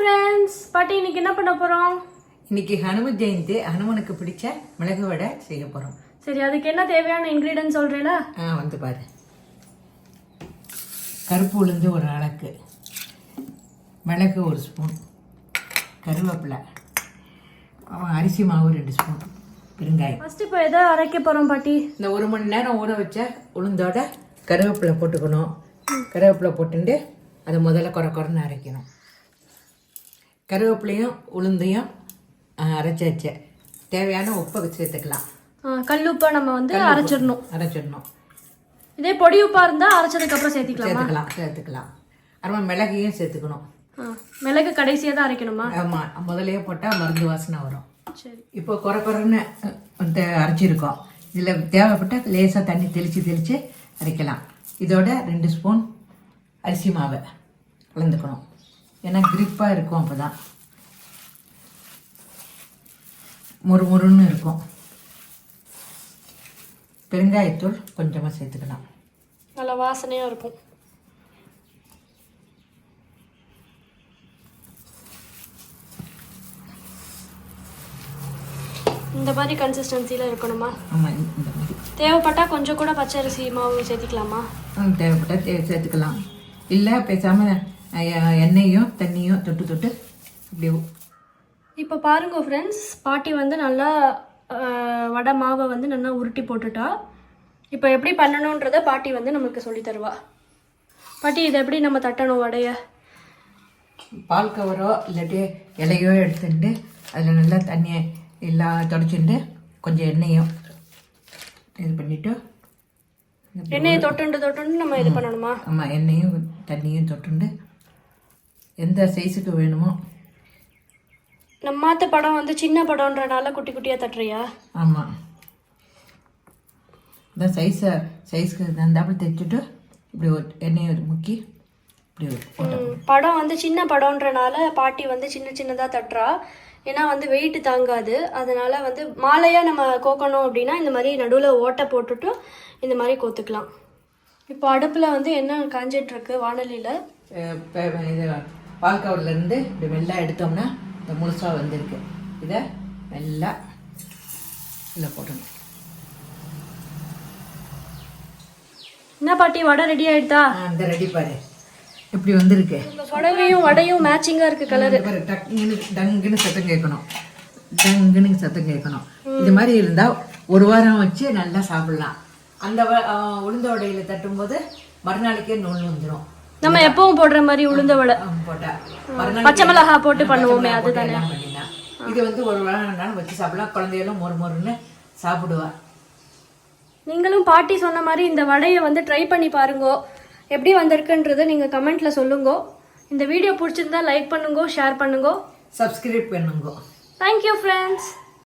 Friends பாட்டி இன்னைக்கு என்ன பண்ண போறோம்? இன்னைக்கு ஹனும ஜெயந்தி ஹனுமனுக்கு பிடிச்ச மிளகு வடை செய்ய போகிறோம் சரி அதுக்கு என்ன தேவையான இன்க்ரீடியன்ட் சொல்றீங்களா? ஆ வந்து பாரு. கருப்பு உளுந்து ஒரு அளக்கு மிளகு ஒரு ஸ்பூன் கருவேப்பிலை. அரிசி மாவு ரெண்டு ஸ்பூன் பெருங்காயம். ஃபர்ஸ்ட் இப்போ எதை அரைக்க போறோம் பாட்டி? இந்த ஒரு மணி நேரம் ஊற வச்ச உளுந்தோட கருவேப்பிலை போட்டுக்கணும். கருவேப்பிலை போட்டுட்டு அதை முதல்ல குறை குறைன்னு அரைக்கணும். கருவேப்பிலையும் உளுந்தையும் ஆ, அரைச்சாச்சு. தேவையான உப்பை சேர்த்துக்கலாம். ஆ, கல்லுப்பை நம்ம வந்து அரைச்சிடணும். அரைச்சிடணும். இதே பொடி உப்பா இருந்தா அரைச்சதுக்கு அப்புறம் சேர்த்திக்கலாமா? சேர்த்துக்கலாம் சேர்த்துக்கலாம். அப்புறமா மிளகையும் சேர்த்துக்கணும். மிளகு கடைசியா தான் அரைக்கணுமா? ஆமாம் முதலையே போட்டால் மருந்து வாசனை வரும். சரி. இப்போ குறை குறைன்னு அரைச்சிருக்கோம். இதில் தேவைப்பட்டால் லேசாக தண்ணி தெளித்து தெளித்து அரைக்கலாம். இதோட ரெண்டு ஸ்பூன் அரிசி மாவை கலந்துக்கணும். ஏன்னா கிரிப்பாக இருக்கும் அப்போ தான் முறுமுறுன்னு இருக்கும். பெருங்காயத்தூள் கொஞ்சமாக சேர்த்துக்கலாம். நல்ல வாசனையா இருக்கும். இந்த மாதிரி கன்சிஸ்டன்சில இருக்கணுமா? ஆமாம் இந்த மாதிரி. தேவைப்பட்டா கொஞ்சம் கூட பச்சரிசி மாவு சேர்த்திக்கலாமா? ம், தேவைப்பட்டா தே சேர்த்துக்கலாம். இல்லை பேசாமல் எண்ணெயும் தண்ணியும் தொட்டு தொட்டு அப்படியே இப்போ பாருங்க ஃப்ரெண்ட்ஸ் பாட்டி வந்து நல்லா வடை மாவை வந்து நல்லா உருட்டி போட்டுட்டா. இப்போ எப்படி பண்ணணுன்றத பாட்டி வந்து நமக்கு சொல்லி தருவா. பாட்டி இதை எப்படி நம்ம தட்டணும் வடைய? பால் கவரோ இல்லாட்டி இலையோ எடுத்துட்டு அதில் நல்லா தண்ணியை எல்லாம் தொடச்சிட்டு கொஞ்சம் எண்ணெயும் இது பண்ணிவிட்டு எண்ணெயை தொட்டுண்டு தொட்டுண்டு நம்ம இது பண்ணணுமா? ஆமாம் எண்ணெயும் தண்ணியும் தொட்டுண்டு எந்த சைஸுக்கு வேணுமோ? நம்ம மாத்த படம் வந்து சின்ன படம்ன்றனால குட்டி குட்டியா தட்டுறியா? ஆமாம் இந்த சைஸை சைஸ்க்கு தந்தாப்புல தைச்சிட்டு இப்படி ஒரு எண்ணெயை முக்கி இப்படி ஒரு படம் வந்து சின்ன படம்ன்றனால பாட்டி வந்து சின்ன சின்னதா தட்டுறா. ஏன்னா வந்து வெயிட் தாங்காது. அதனால வந்து மாலையா நம்ம கோக்கணும் அப்படின்னா இந்த மாதிரி நடுவில் ஓட்டை போட்டுட்டு இந்த மாதிரி கோத்துக்கலாம். இப்போ அடுப்பில் வந்து என்ன காஞ்சிட்டு இருக்கு வானலியில்? பால் கவர்லேருந்து இப்படி மெல்லா எடுத்தோம்னா இந்த முழுசாக வந்திருக்கு. இதை மெல்லா இதில் போடணும் என்ன பாட்டி வடை ரெடி ஆயிடுதா? ஆ, இந்த ரெடி பாரு. இப்படி வந்திருக்கு. புடவையும் வடையும் மேட்சிங்காக இருக்கு கலர் டக்குன்னு டங்குன்னு சத்தம் கேட்கணும். டங்குன்னு சத்தம் கேட்கணும். இது மாதிரி இருந்தால் ஒரு வாரம் வச்சு நல்லா சாப்பிடலாம். அந்த உளுந்த வடையில் தட்டும்போது மறுநாளைக்கே நூல் வந்துடும் நம்ம எப்பவும் போடுற மாதிரி உளுந்த வடை. பச்சை மிளகா போட்டு பண்ணுவோமே அதுதானே. இது வந்து ஒரு வேணாலும் வச்சு சாப்பிடலாம். குழந்தைகளும் மொறு மொறுன்னு சாப்பிடுவா. நீங்களும் பாட்டி சொன்ன மாதிரி இந்த வடையை வந்து ட்ரை பண்ணி பாருங்க. எப்படி வந்திருக்குன்றதை நீங்கள் கமெண்ட்டில் சொல்லுங்க. இந்த வீடியோ பிடிச்சிருந்தா லைக் பண்ணுங்க ஷேர் பண்ணுங்க. சப்ஸ்கிரைப் பண்ணுங்க. Thank you friends